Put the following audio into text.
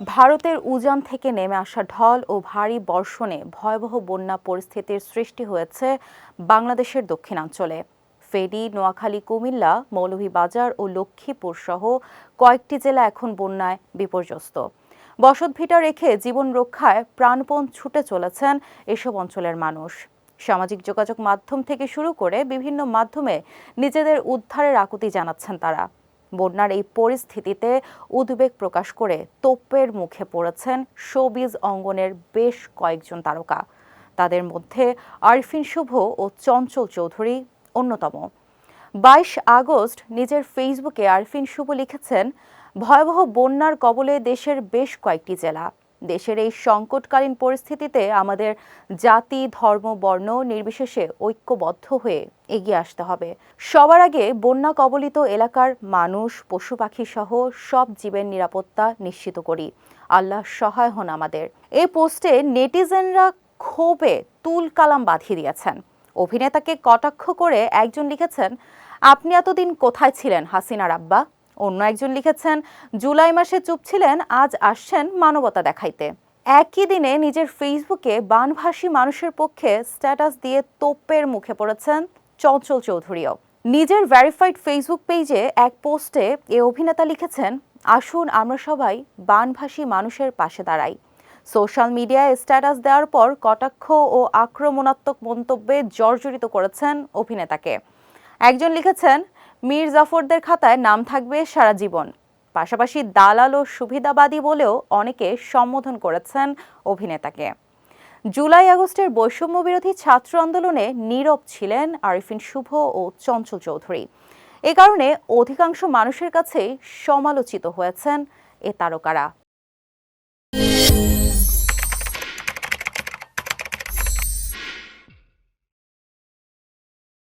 ভারতের উজান থেকে নেমে আসা ঢল ও ভারী বর্ষণে ভয়াবহ বন্যা পরিস্থিতির সৃষ্টি হয়েছে বাংলাদেশের দক্ষিণাঞ্চলে। ফেনী, নোয়াখালী, কুমিল্লা, মৌলভীবাজার ও লক্ষ্মীপুর সহ কয়েকটি জেলা এখন বন্যায় বিপর্যস্ত। বসতভিটা রেখে জীবন রক্ষায় প্রাণপণ ছুটে চলেছেন এসব অঞ্চলের মানুষ। সামাজিক যোগাযোগ মাধ্যম থেকে শুরু করে বিভিন্ন মাধ্যমে নিজেদের উদ্ধারের আকুতি জানাচ্ছেন তারা। বন্যার এই পরিস্থিতিতে উদ্বেগ প্রকাশ করে তোপের মুখে পড়েছেন শোবিজ অঙ্গনের বেশ কয়েকজন তারকা। তাদের মধ্যে আরফিন শুভ ও চঞ্চল চৌধুরী অন্যতম। বাইশ আগস্ট নিজের ফেসবুকে আরফিন শুভ লিখেছেন, ভয়াবহ বন্যার কবলে দেশের বেশ কয়েকটি জেলা। দেশের এই সংকটকালীন পরিস্থিতিতে আমাদের জাতি, ধর্ম, বর্ণ নির্বিশেষে ঐক্যবদ্ধ হয়ে এগিয়ে আসতে হবে। সবার আগে বন্যা কবলিত এলাকার মানুষ, পশু পাখি সহ সব জীবের নিরাপত্তা নিশ্চিত করি। আল্লাহ সহায় হন আমাদের। এই পোস্টে নেটিজেনরা ক্ষোভে তুল কালাম বাঁধিয়ে দিয়েছেন। অভিনেতাকে কটাক্ষ করে একজন লিখেছেন, আপনি এতদিন কোথায় ছিলেন হাসিনা আব্বা? অন্য একজন লিখেছেন, জুলাই মাসে চুপ ছিলেন, আজ আসছেন মানবতা দেখাইতে। একই দিনে নিজের ফেসবুকে বানভাসী মানুষের পক্ষে স্ট্যাটাস দিয়ে তোপের মুখে পড়েছেন চঞ্চল চৌধুরীও। নিজের ভেরিফাইড ফেসবুক পেজে এক পোস্টে এ অভিনেতা লিখেছেন, আসুন, আমরা সবাই বানভাসী মানুষের পাশে দাঁড়াই। সোশ্যাল মিডিয়ায় স্ট্যাটাস দেওয়ার পর কটাক্ষ ও আক্রমণাত্মক মন্তব্যে জর্জরিত করেছেন অভিনেতাকে। একজন লিখেছেন মীর জাফরদের খাতায় নাম থাকবে সারা জীবন। পাশাপাশি দালাল ও সুবিধাবাদী বলেও অনেকে সম্বোধন করেছেন অভিনেতাকে। জুলাই আগস্টের বৈষম্য বিরোধী ছাত্র আন্দোলনে নীরব ছিলেন আরিফিন শুভ ও চঞ্চল চৌধুরী। এ কারণে অধিকাংশ মানুষের কাছে সমালোচিত হয়েছেন এ তারকারা।